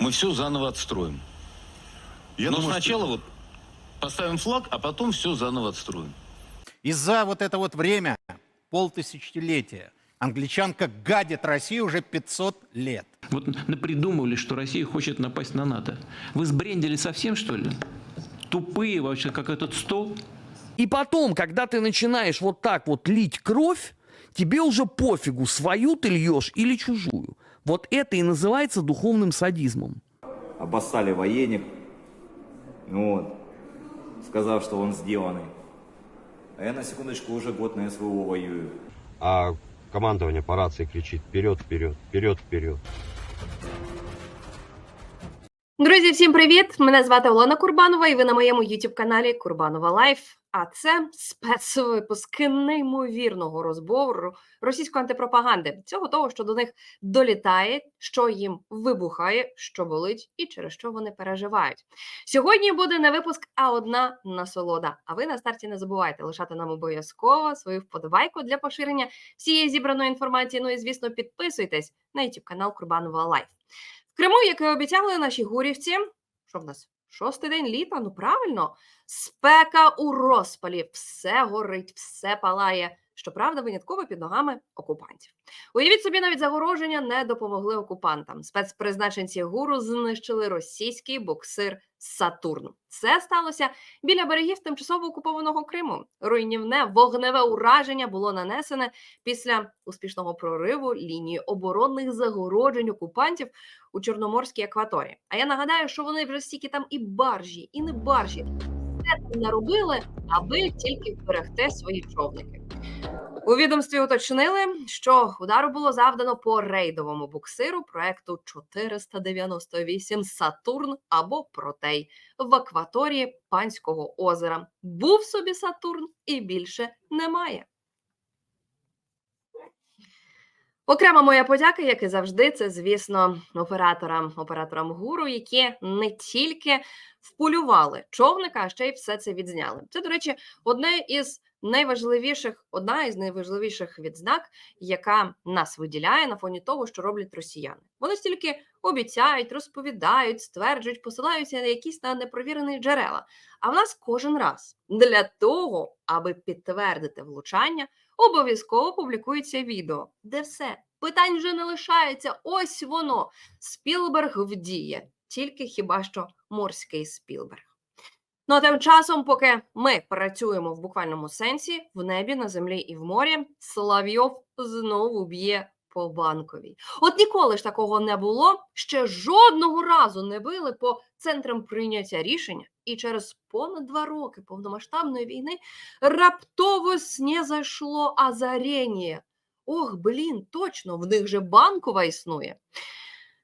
мы все заново отстроим. Я Но думаю, сначала что- вот поставим флаг, а потом все заново отстроим. И за вот это вот время, полтысячелетия, англичанка гадит Россию уже 500 лет. Вот напридумывали, что Россия хочет напасть на НАТО. Вы сбрендили совсем, что ли? Тупые вообще, как этот стол. И потом, когда ты начинаешь вот так вот лить кровь, тебе уже пофигу, свою ты льешь или чужую. Вот это и называется духовным садизмом. обоссали военник, ну вот, сказав, что он сделанный. А я на секундочку уже год на СВО воюю. а командование по рации кричит вперед, вперед, вперед, вперед. Друзі, всім привіт! Мене звати Олена Курбанова, і ви на моєму youtube каналі Курбанова Лайф. А це спецвипуск неймовірного розбору російської антипропаганди. Цього того, що до них долітає, що їм вибухає, що болить, і через що вони переживають. Сьогодні буде не випуск, а одна насолода. А ви на старті не забувайте лишати нам обов'язково свою вподобайку для поширення всієї зібраної інформації. Ну і звісно, підписуйтесь на youtube канал Курбанова Лайф. В Криму, як і обіцяли наші гурівці, що в нас шостий день літа, ну правильно, спека у розпалі, все горить, все палає. Щоправда, винятково під ногами окупантів. Уявіть собі, навіть загороження не допомогли окупантам. Спецпризначенці гуру знищили російський боксир Сатурн. Це сталося біля берегів тимчасово окупованого Криму. Руйнівне вогневе ураження було нанесене після успішного прориву лінії оборонних загороджень окупантів у Чорноморській акваторії. А я нагадаю, що вони вже стільки там і баржі, і не баржі це наробили, аби тільки вберегти свої човники. У відомстві уточнили, що удару було завдано по рейдовому буксиру проекту 498 Сатурн або Протей в акваторії Панського озера. Був собі Сатурн і більше немає. Окрема моя подяка, як і завжди, це, звісно, операторам, операторам гуру, які не тільки вполювали човника, а ще й все це відзняли. Це, до речі, одне із найважливіших, одна із найважливіших відзнак, яка нас виділяє на фоні того, що роблять росіяни. Вони стільки обіцяють, розповідають, стверджують, посилаються на якісь на непровірені джерела. А в нас кожен раз для того, аби підтвердити влучання, обов'язково публікується відео, де все питань вже не лишається. Ось воно. Спілберг вдіє, тільки хіба що морський Спілберг. Ну а тим часом, поки ми працюємо в буквальному сенсі, в небі, на землі і в морі, Соловйов знову б'є по банковій. От ніколи ж такого не було, ще жодного разу не били по центрам прийняття рішення, і через понад два роки повномасштабної війни раптово снізайшло озарення. Ох, блін, точно, в них же банкова існує.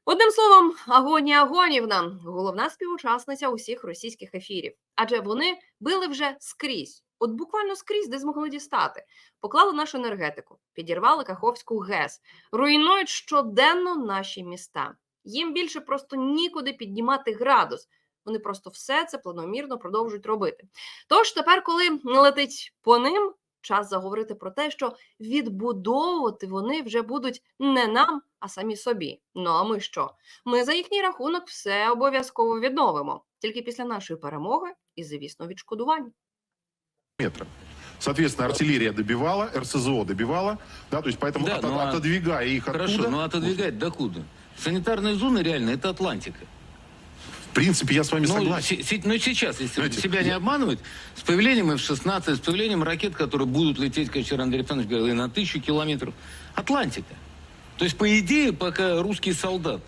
Одним словом, Агонія Агонівна, головна співучасниця усіх російських ефірів, адже вони били вже скрізь, от буквально скрізь, де змогли дістати, поклали нашу енергетику, підірвали Каховську ГЕС, руйнують щоденно наші міста. Їм більше просто нікуди піднімати градус. Вони просто все це планомірно продовжують робити. Тож тепер, коли летить по ним, час заговорити про те, що відбудовувати вони вже будуть не нам, а самі собі. Ну а ми що? Ми за їхній рахунок все обов'язково відновимо, тільки після нашої перемоги і, звісно, відшкодування. Метра. Соответственно, артиллерия добивала, РСЗО добивала, да, то есть поэтому Да, ото- ну а- отодвигая их Хорошо, оттуда, но отодвигать докуда? Санитарные зоны реально это Атлантика. в принципе, я с вами Ну, согласен. се- се- ну, сейчас, если Знаете, себя не я- обманывать, с появлением F-16, с появлением ракет, которые будут лететь, как вчера Андрей Александрович говорил, и на тысячу километров, Атлантика. То есть, по идее, пока русский солдат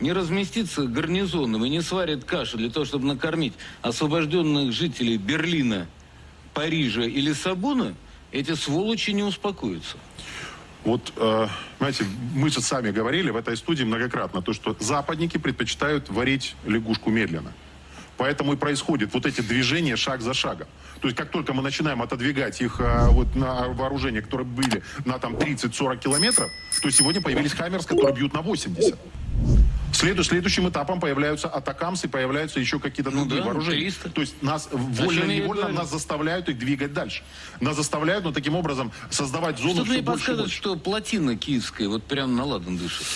не разместится гарнизонным и не сварит кашу для того, чтобы накормить освобожденных жителей Берлина, Парижа и Лиссабона, эти сволочи не успокоятся. Вот, э, знаете, мы же сами говорили в этой студии многократно, то, что западники предпочитают варить лягушку медленно. Поэтому и происходит вот эти движения шаг за шагом. То есть как только мы начинаем отодвигать их э, вот на вооружение, которые были на там 30-40 километров, то сегодня появились Хаммерс, которые бьют на 80. Следу- следующим этапом появляются атакамсы, появляются еще какие-то Ну другие да, вооружения. 300. То есть нас вольно-невольно нас заставляют их двигать дальше. Нас заставляют, но таким образом создавать зону Что-то все мне больше подсказывает, больше. что плотина киевская вот прям на ладан дышит.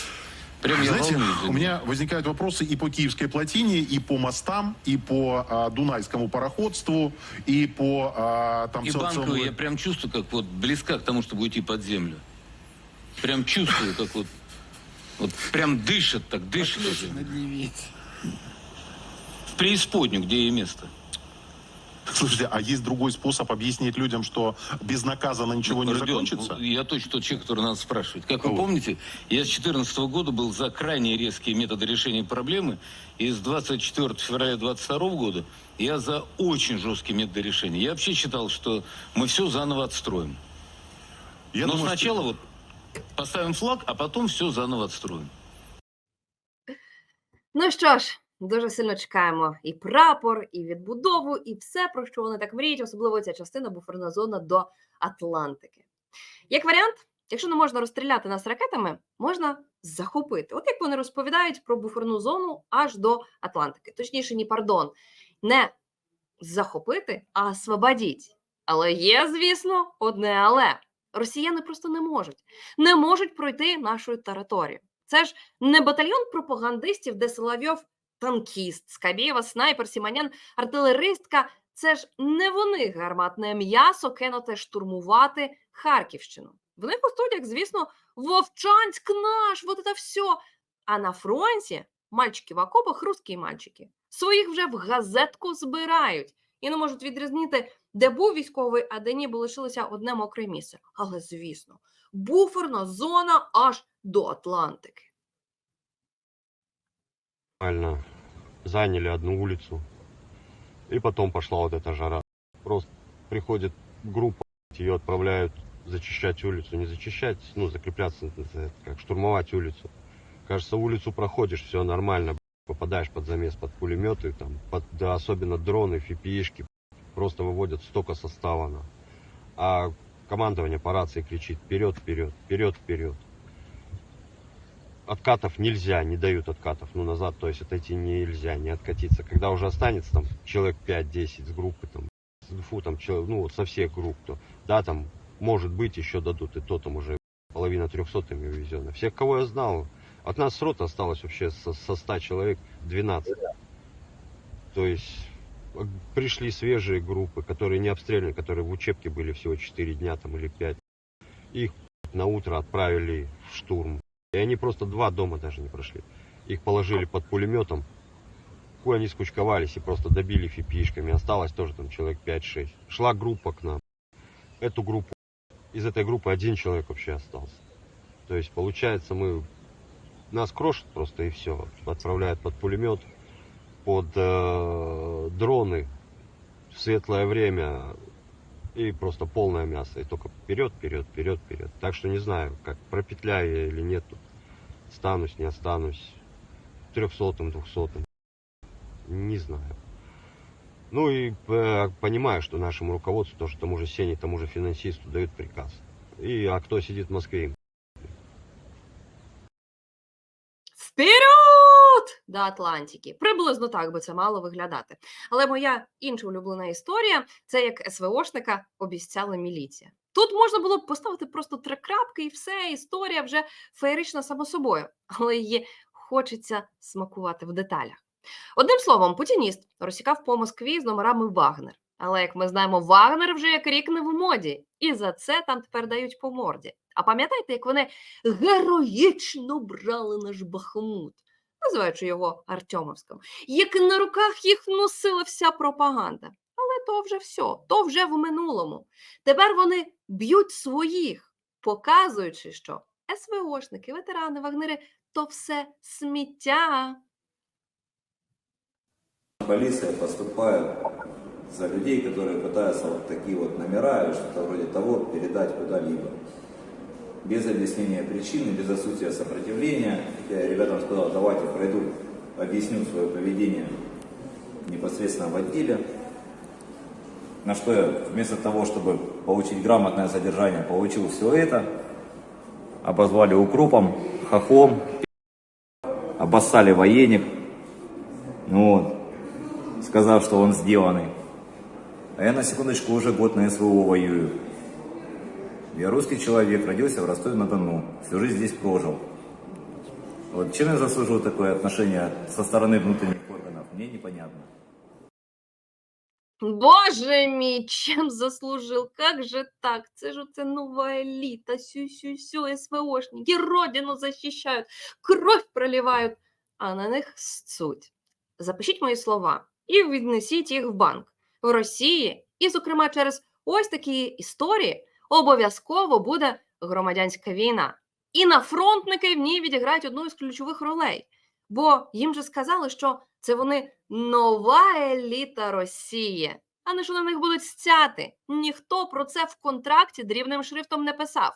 Прям Знаете, у меня возникают вопросы и по Киевской плотине, и по мостам, и по а, Дунайскому пароходству, и по а, там И банковый целому- я прям чувствую, как вот близка к тому, чтобы уйти под землю. Прям чувствую, как вот, вот прям дышит так, дышит. уже. В преисподнюю, где ей место. Слушайте, а есть другой способ объяснить людям, что безнаказанно ничего не Родион, закончится? Я точно тот человек, который надо спрашивать. Как вы помните, я с 2014 года был за крайне резкие методы решения проблемы, и с 24 февраля 2022 года я за очень жесткие методы решения. Я вообще считал, что мы все заново отстроим. Я Но думаю, что- сначала вот поставим флаг, а потом все заново отстроим. Ну що ж, дуже сильно чекаємо і прапор, і відбудову, і все, про що вони так мріють, особливо ця частина буферна зона до Атлантики. Як варіант, якщо не можна розстріляти нас ракетами, можна захопити. От як вони розповідають про буферну зону аж до Атлантики. Точніше, ні, пардон, не захопити, а освободіть. Але є, звісно, одне але. Росіяни просто не можуть. Не можуть пройти нашу територію. Це ж не батальйон пропагандистів, де Соловйов танкіст, Скабєва, снайпер, Сіманян, артилеристка. Це ж не вони гарматне м'ясо кинуте штурмувати Харківщину. В них у студіях, звісно, Вовчанськ наш, вот это все. А на фронті мальчики в окопах, русські мальчики, своїх вже в газетку збирають і не можуть відрізнити, де був військовий, а де ні, бо лишилося одне мокре місце. Але звісно, буферна зона аж до Атлантики. Нормально. Заняли одну улицу. И потом пошла вот эта жара. Просто приходит группа, ее отправляют зачищать улицу. Не зачищать, ну, закрепляться, это как штурмовать улицу. Кажется, улицу проходишь, все нормально. Попадаешь под замес, под пулеметы, там, под, да, особенно дроны, фипишки. Просто выводят столько состава. на. А командование по рации кричит вперед, вперед, вперед, вперед. Откатов нельзя, не дают откатов, ну назад, то есть отойти нельзя, не откатиться. Когда уже останется там человек 5-10 с группы, там, с- фу, там, человек, ну вот со всех групп, то, да, там, может быть, еще дадут, и то там уже половина трехсотыми увезена. Всех, кого я знал, от нас с рота осталось вообще со, со 100 человек 12. То есть пришли свежие группы, которые не обстреляны, которые в учебке были всего 4 дня там или 5. Их на утро отправили в штурм. И они просто два дома даже не прошли. Их положили под пулеметом. Хуй они скучковались и просто добили фипишками. Осталось тоже там человек 5-6. Шла группа к нам. Эту группу, из этой группы один человек вообще остался. То есть получается мы, нас крошат просто и все. Отправляют под пулемет, под э, дроны в светлое время и просто полное мясо. И только вперед, вперед, вперед, вперед. Так что не знаю, как пропетляю я или нет. Тут. Останусь, не останусь. Трехсотым, двухсотым. Не знаю. Ну и э, понимаю, что нашему руководству, тоже тому же Сене, тому же финансисту дают приказ. И, а кто сидит в Москве, до Атлантики! Приблизно так би це мало виглядати. Але моя інша улюблена історія це як СВОшника обіцяла міліція. Тут можна було б поставити просто три крапки, і все, історія вже феєрична само собою, але її хочеться смакувати в деталях. Одним словом, путініст розсікав по Москві з номерами Вагнер. Але як ми знаємо, Вагнер вже як рік не в моді, і за це там тепер дають по морді. А пам'ятаєте, як вони героїчно брали наш Бахмут, називаючи його Артемовським, як на руках їх носила вся пропаганда. Але то вже все, то вже в минулому. Тепер вони б'ють своїх, показуючи, що СВОшники, ветерани, вагнери то все сміття. Полиция поступает за людей, которые пытаются вот такие вот номера или что-то вроде того передать куда-либо. Без объяснения причины, без отсутствия сопротивления. Я ребятам сказал, давайте пройду, объясню свое поведение непосредственно в отделе. На что я вместо того, чтобы получить грамотное содержание, получил все это. Обозвали укропом, хохлом, обоссали военник. Ну вот, сказав, что он сделанный. А я на секундочку уже год на СВО воюю. Я русский человек, родился в Ростове-на-Дону, всю жизнь здесь прожил. Вот чем я заслужил такое отношение со стороны внутренних органов, мне непонятно. Боже мій, чим заслужив? Как же так? Це ж оце нова еліта, сю-сю-сю, СВОшники, родину захищають, кров проливають, а на них сцуть. Запишіть мої слова і віднесіть їх в банк. В Росії, і, зокрема, через ось такі історії обов'язково буде громадянська війна. І на фронтники в ній відіграють одну із ключових ролей. Бо їм же сказали, що це вони нова еліта Росії, а не що на них будуть стяти. Ніхто про це в контракті дрібним шрифтом не писав.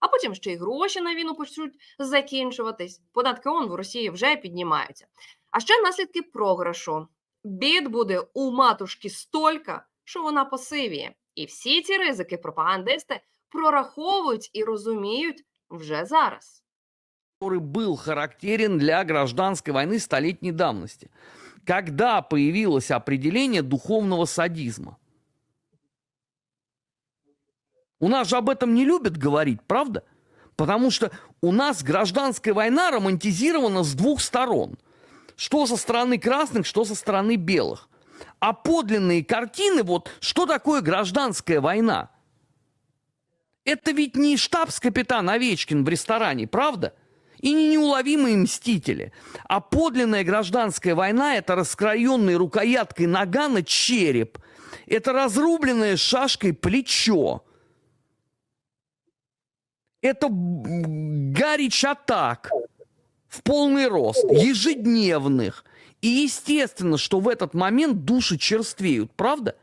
А потім ще й гроші на війну почнуть закінчуватись. Податки ООН в Росії вже піднімаються. А ще наслідки програшу. Бід буде у матушки столька, що вона посивіє. І всі ці ризики пропагандисти прораховують і розуміють вже зараз. который был характерен для гражданской войны столетней давности, когда появилось определение духовного садизма. У нас же об этом не любят говорить, правда? Потому что у нас гражданская война романтизирована с двух сторон. Что со стороны красных, что со стороны белых. А подлинные картины, вот что такое гражданская война? Это ведь не штабс-капитан Овечкин в ресторане, правда? И не неуловимые мстители. А подлинная гражданская война – это раскроенный рукояткой нагана череп. Это разрубленное шашкой плечо. Это гарич атак в полный рост, ежедневных. И естественно, что в этот момент души черствеют, правда?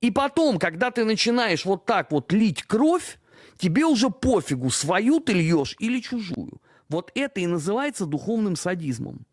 И потом, когда ты начинаешь вот так вот лить кровь, тебе уже пофигу, свою ты льешь или чужую. Вот это и называется духовным садизмом.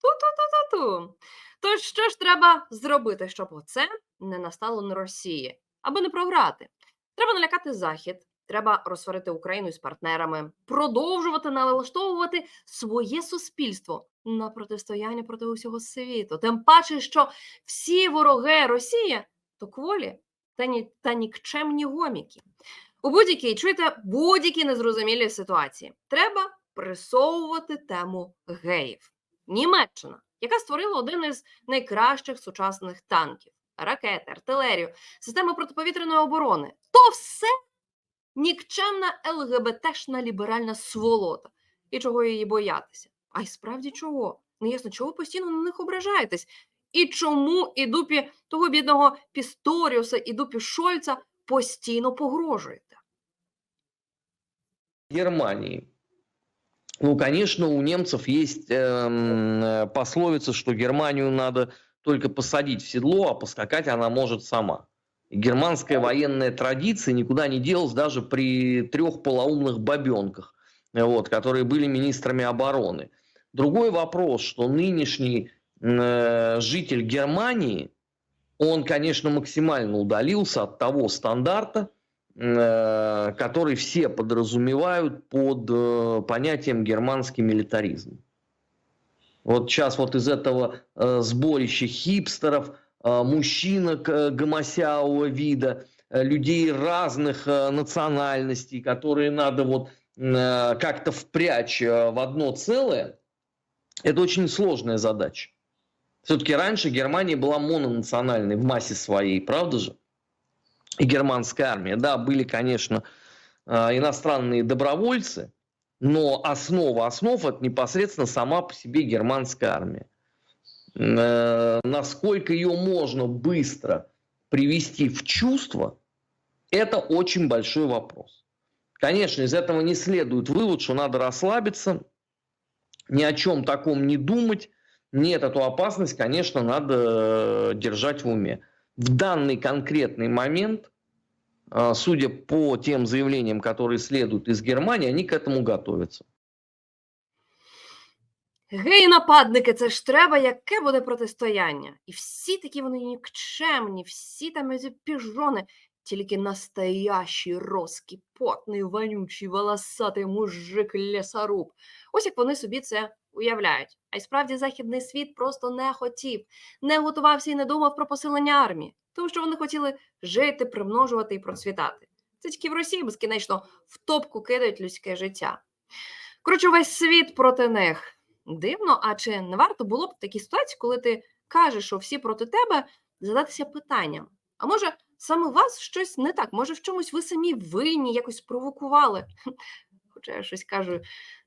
Ту-ту-ту-ту-ту. Тож що ж треба зробити, щоб оце не настало на Росії, аби не програти? Треба налякати Захід, треба розсварити Україну з партнерами, продовжувати налаштовувати своє суспільство на протистояння проти усього світу. Тим паче, що всі вороги Росії то кволі та, ні, та нікчемні гоміки. У будь-якій чуєте будь-якій незрозумілій ситуації треба присовувати тему геїв. Німеччина, яка створила один із найкращих сучасних танків, ракети, артилерію, системи протиповітряної оборони. То все нікчемна ЛГБТшна ліберальна сволота. І чого її боятися? А й справді чого? Не ясно, чого ви постійно на них ображаєтесь? І чому і дупі того бідного Пісторіуса, і дупі Шольца постійно погрожуєте? Германии. Ну, конечно, у немцев есть эм, э, пословица, что Германию надо только посадить в седло, а поскакать она может сама. И германская военная традиция никуда не делась даже при трех полоумных бабенках, э, вот, которые были министрами обороны. Другой вопрос, что нынешний э, житель Германии, он, конечно, максимально удалился от того стандарта, э, который все подразумевают под э, понятием германский милитаризм. Вот сейчас вот из этого э, сборища хипстеров, э, мужчинок э, гомосяового вида, э, людей разных э, национальностей, которые надо вот э, как-то впрячь э, в одно целое, это очень сложная задача. Все-таки раньше Германия была мононациональной в массе своей, правда же? и германская армия. Да, были, конечно, э, иностранные добровольцы, но основа основ это непосредственно сама по себе германская армия. Э, Насколько ее можно быстро привести в чувство, это очень большой вопрос. Конечно, из этого не следует вывод, что надо расслабиться, ни о чем таком не думать. Нет, эту опасность, конечно, надо э, держать в уме. В данный конкретный момент, э, судя по тем заявлениям, которые следуют из Германии, они к этому готовятся. Геї-нападники, це ж треба, яке буде протистояння. І всі такі вони нікчемні, всі там ці піжони, тільки настоящий роский, потний, вонючий, волосатий мужик лісоруб. Ось як вони собі це уявляють. А й справді західний світ просто не хотів, не готувався і не думав про посилення армії, тому що вони хотіли жити, примножувати і процвітати. Це тільки в Росії безкінечно в топку кидають людське життя. Коротше, весь світ проти них. Дивно, а чи не варто було б в такій ситуації, коли ти кажеш, що всі проти тебе, задатися питанням? А може, саме вас щось не так? Може, в чомусь ви самі винні, якось провокували? Хоча я щось кажу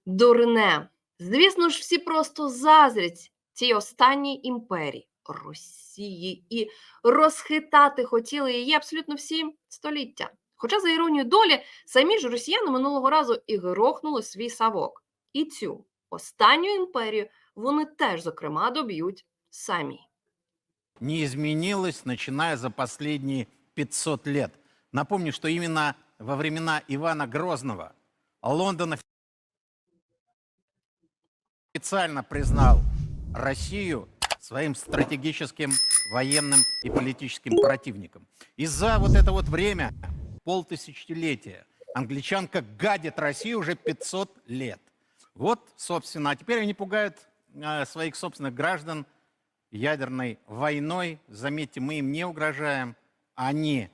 дурне. Звісно ж, всі просто заздрять цій останній імперії Росії і розхитати хотіли її абсолютно всі століття. Хоча, за іронією долі, самі ж росіяни минулого разу і грохнули свій савок. І цю останню імперію вони теж, зокрема, доб'ють самі. не изменилось, начиная за последние 500 лет. Напомню, что именно во времена Ивана Грозного Лондон официально признал Россию своим стратегическим военным и политическим противником. И за вот это вот время, полтысячелетия, англичанка гадит Россию уже 500 лет. Вот, собственно, а теперь они пугают э, своих собственных граждан ядерной войной. Заметьте, мы им не угрожаем. Они,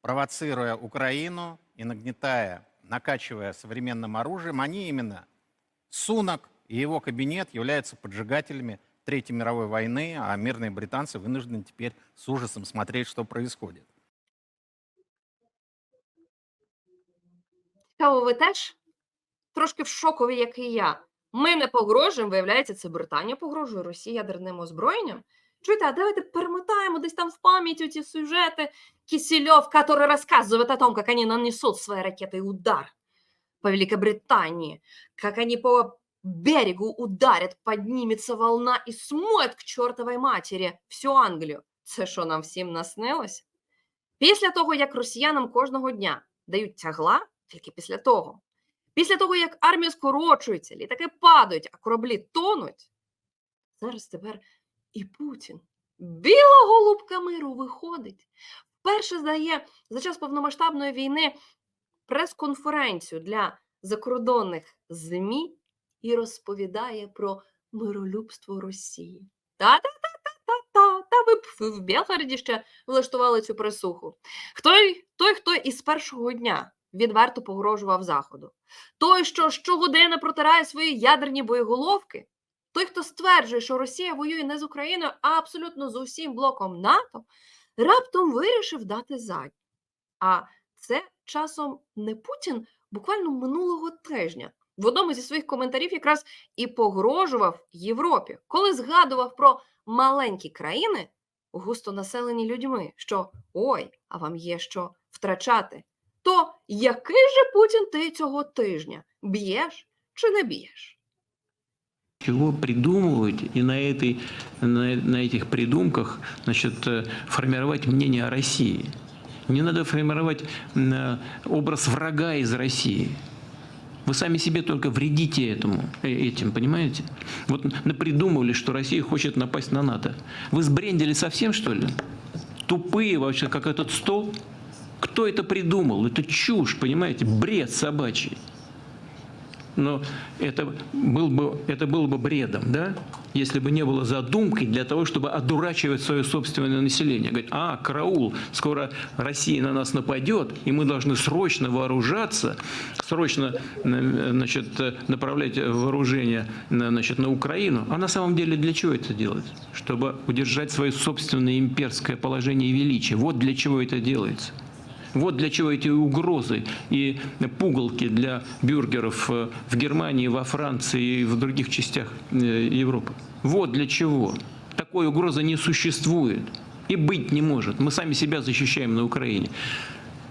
провоцируя Украину и нагнетая, накачивая современным оружием, они именно, Сунок и его кабинет являются поджигателями Третьей мировой войны, а мирные британцы вынуждены теперь с ужасом смотреть, что происходит. Цікаво, ви теж трошки в шокові, як і я. Ми не погрожуємо, виявляється, це Британія погрожує Росії ядерним озброєнням. Чуєте, а давайте перемотаємо десь там в пам'яті ці сюжети Кисельов, который рассказывает о том, как они нанесут свои ракеты удар по Великобритании, как они по берегу ударят, поднимется волна и смоет к чортовой матері всю Англію. Це що нам всім наснилось? Після того, як росіянам кожного дня дають тягла, тільки після того, після того, як армія скорочується, літаки падають, а кораблі тонуть, зараз тепер і Путін, біла голубка миру, виходить. Вперше здає за час повномасштабної війни прес-конференцію для закордонних ЗМІ і розповідає про миролюбство Росії. Та-та-та-та-та-та. Та ви б в Білгороді ще влаштували цю присуху. Хто той, хто із першого дня відверто погрожував Заходу, той, що щогодини протирає свої ядерні боєголовки, той, хто стверджує, що Росія воює не з Україною, а абсолютно з усім блоком НАТО, раптом вирішив дати задню. А це часом не Путін буквально минулого тижня в одному зі своїх коментарів якраз і погрожував Європі, коли згадував про маленькі країни, густо населені людьми, що ой, а вам є що втрачати. То який же Путін ти цього тижня? Б'єш чи не б'єш? Чего придумывать и на, этой, на, на этих придумках значит, э, формировать мнение о России. Не надо формировать э, образ врага из России. Вы сами себе только вредите этому, э, этим, понимаете? Вот напридумывали, что Россия хочет напасть на НАТО. Вы сбрендили совсем, что ли? Тупые вообще, как этот стол? Кто это придумал? Это чушь, понимаете? Бред собачий. Но это, был бы, это было бы бредом, да? Если бы не было задумкой для того, чтобы одурачивать свое собственное население. Говорит, а, караул, скоро Россия на нас нападет, и мы должны срочно вооружаться, срочно э, значит, э, направлять вооружение на, значит, на Украину. А на самом деле для чего это делать? Чтобы удержать свое собственное имперское положение и величие. Вот для чего это делается. Вот для чего эти угрозы и пугалки для бюргеров э, в Германии, во Франции и в других частях э, Европы. Вот для чего. Такой угрозы не существует и быть не может. Мы сами себя защищаем на Украине.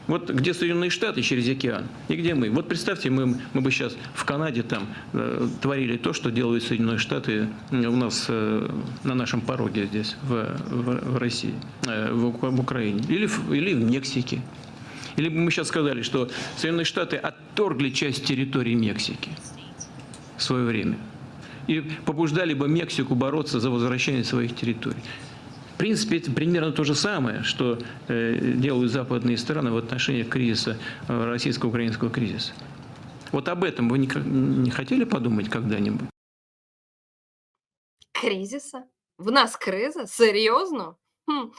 Вот где Соединенные Штаты через океан, и где мы. Вот представьте, мы, мы бы сейчас в Канаде там э, творили то, что делают Соединенные Штаты э, у нас э, на нашем пороге здесь, в, в, в России, э, в, в Украине. Или в, или в Мексике. Или бы мы сейчас сказали, что Соединенные Штаты отторгли часть территории Мексики в свое время. И побуждали бы Мексику бороться за возвращение своих территорий. В принципе, это примерно то же самое, что э, делают западные страны в отношении кризиса, э, российско-украинского кризиса. Вот об этом вы не хотели подумать когда-нибудь? Кризиса? В нас криза? Серйозно? Хм.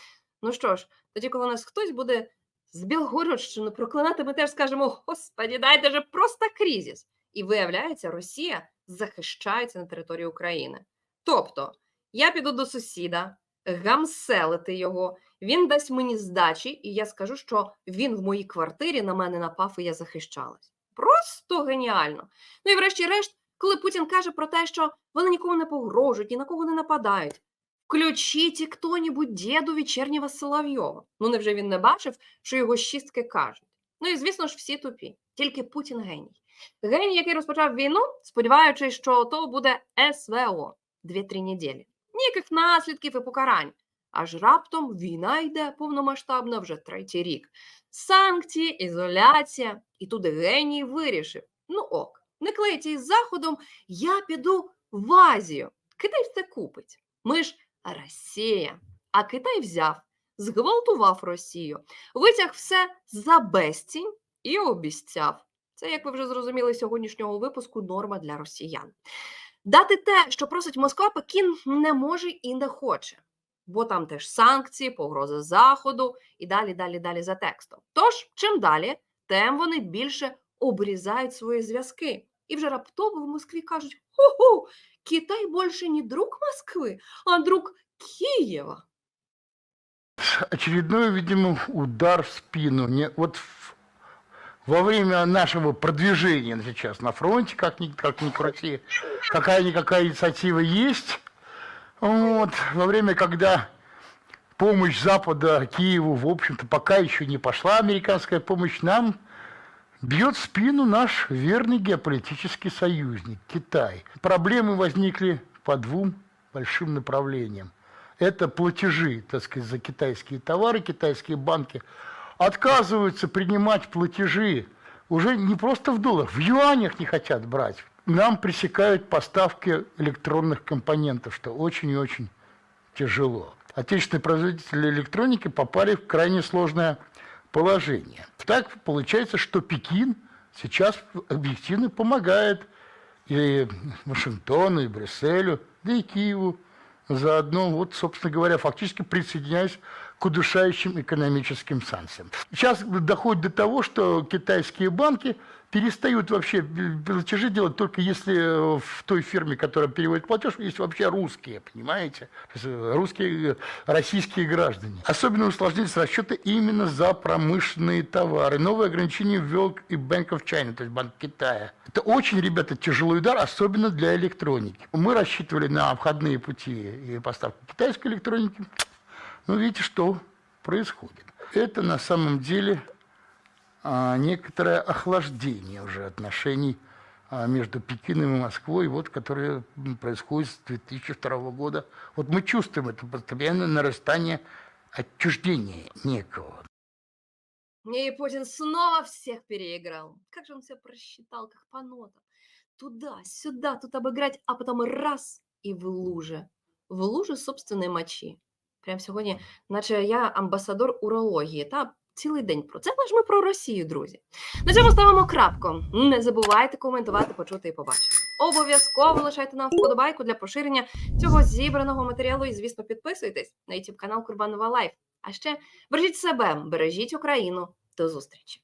Ну що ж, тоді, коли нас хтось буде з Білгородщини проклинати, ми теж скажемо: Господі, дайте же просто кризис. І виявляється, Росія захищається на території України. Тобто, я піду до сусіда, гамселити його, він дасть мені здачі, і я скажу, що він в моїй квартирі на мене напав, і я захищалась. Просто геніально. Ну і врешті-решт, коли Путін каже про те, що вони нікому не погрожують, ні на кого не нападають. Включіть хто-нібудь діду вечірнього Соловйова. Ну невже він не бачив, що його шістки кажуть? Ну і звісно ж, всі тупі, тільки Путін геній. Геній, який розпочав війну, сподіваючись, що то буде СВО дві-три неділі. Ніяких наслідків і покарань. Аж раптом війна йде повномасштабна вже третій рік. Санкції, ізоляція. І тут геній вирішив: ну ок, не клейте із заходом, я піду в Азію. Китай все купить. Ми ж Росія. А Китай взяв, зґвалтував Росію, витяг все за безцінь і обіцяв. Це, як ви вже зрозуміли сьогоднішнього випуску, норма для росіян. Дати те, що просить Москва, Пекін не може і не хоче, бо там теж санкції, погрози Заходу і далі, далі, далі за текстом. Тож, чим далі, тим вони більше обрізають свої зв'язки. І вже раптово в Москві кажуть: ху-ху, Китай більше не друг Москви, а друг Києва. очередной, видимо, удар в спину. Не, вот в- во время нашего продвижения сейчас на фронте, как ни, как ни крути, какая-никакая инициатива есть. Вот, во время, когда помощь Запада Киеву, в общем-то, пока еще не пошла американская помощь, нам бьет в спину наш верный геополитический союзник Китай. Проблемы возникли по двум большим направлениям это платежи, так сказать, за китайские товары. Китайские банки отказываются принимать платежи уже не просто в долларах, в юанях не хотят брать. Нам пресекают поставки электронных компонентов, что очень и очень тяжело. Отечественные производители электроники попали в крайне сложное положение. Так получается, что Пекин сейчас объективно помогает и Вашингтону, и Брюсселю, да и Киеву заодно, вот, собственно говоря, фактически присоединяясь к удушающим экономическим санкциям. Сейчас доходит до того, что китайские банки перестают вообще платежи делать только если в той фирме, которая переводит платеж, есть вообще русские, понимаете? Есть русские, российские граждане. Особенно усложнились расчеты именно за промышленные товары. Новые ограничения ввел и Bank of China, то есть Банк Китая. Это очень, ребята, тяжелый удар, особенно для электроники. Мы рассчитывали на обходные пути и поставку китайской электроники. Ну, видите, что происходит. Это на самом деле некоторое охлаждение уже отношений а, между Пекином и Москвой, вот, которое м, происходит с 2002 года. Вот мы чувствуем это постоянное нарастание отчуждения некого. И Путин снова всех переиграл. Как же он все просчитал, как по нотам. Туда, сюда, тут обыграть, а потом раз и в луже. В луже собственної мочі. Прям сьогодні, наче я амбасадор урології, та цілий день про це, але ж ми про Росію, друзі. На цьому ставимо крапку. Не забувайте коментувати, почути і побачити. Обов'язково лишайте нам вподобайку для поширення цього зібраного матеріалу. І, звісно, підписуйтесь на YouTube канал Курбанова Лайф. А ще бережіть себе, бережіть Україну. До зустрічі!